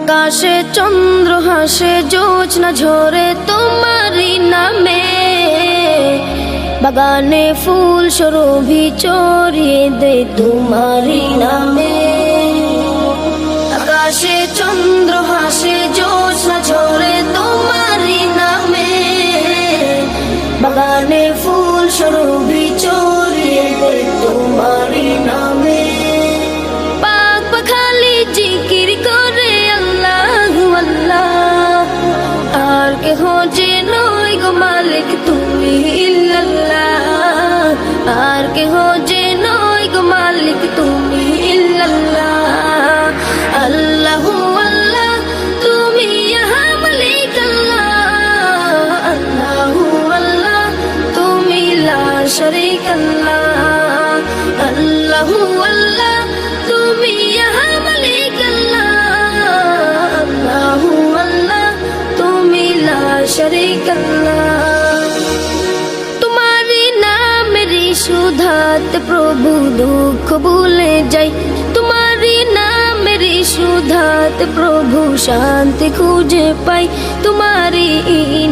আকাশে চন্দ্র হাসে জোছনা ঝরে তোমারি নামে। বাগানে ফুল সরভি চড়িয়ে দে তোমারি নামে। আকাশে চন্দ্র কেহ যে নয় গো মালিক তুমি ইল্লাল্লাহ আল্লাহ আল্লাহ, তুমি ইহা মালিক আল্লাহ। আল্লাহ আল্লাহ, তুমি লা শরীক আল্লাহ। আল্লাহ আল্লাহ, তুমি ইহা মালিক আল্লাহ। শরীক আল্লাহ। সুধাত প্রভু দুঃখ ভুলে যাই। তোমারি নামেরই সুধাত প্রভু শান্তি খুঁজে পাই। তোমারি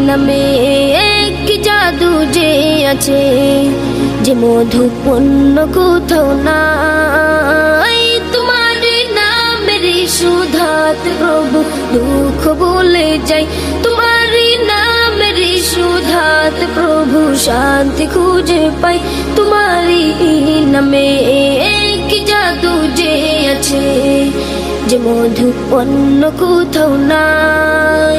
নামে এক জাদু যে আছে, যে মধু পণ্য কোথাও নাই। তোমারি নামেরই সুধাত প্রভু দুঃখ ভুলে যাই। শান্তি খুঁজে পাই তোমারই নামে কি জাদু যে আছে যে মধু অন্য কোথাও নাই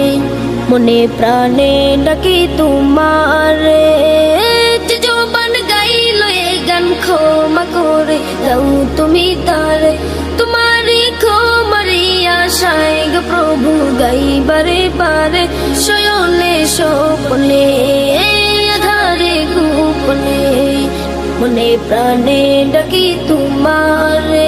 মনে প্রাণে ডাকি তোমারে। জবান গাইলো এ গান ক্ষমা করে দাও তুমি তারে। তোমারি ক্ষমারি আশায় গো প্রভু গাই বারে। বারে শয়নে স্বপনে, আধারে, গোপনে। মনে প্রাণে ডাকি তোমার।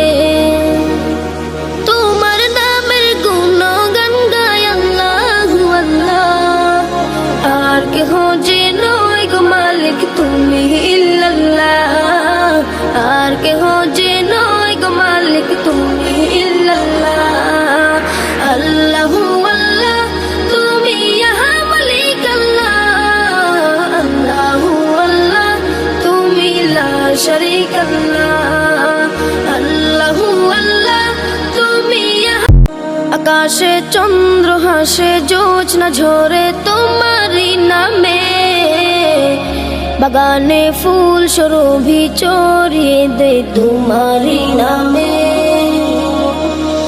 আকাশে চন্দ্র হাসে জোছনা ঝরে তোমারি নামে। বাগানে ফুল সরভি চড়িয়ে দে তোমারি নামে।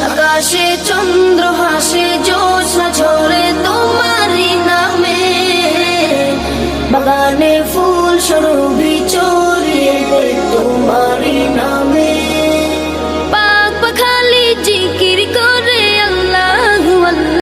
আকাশে চন্দ্র হাসে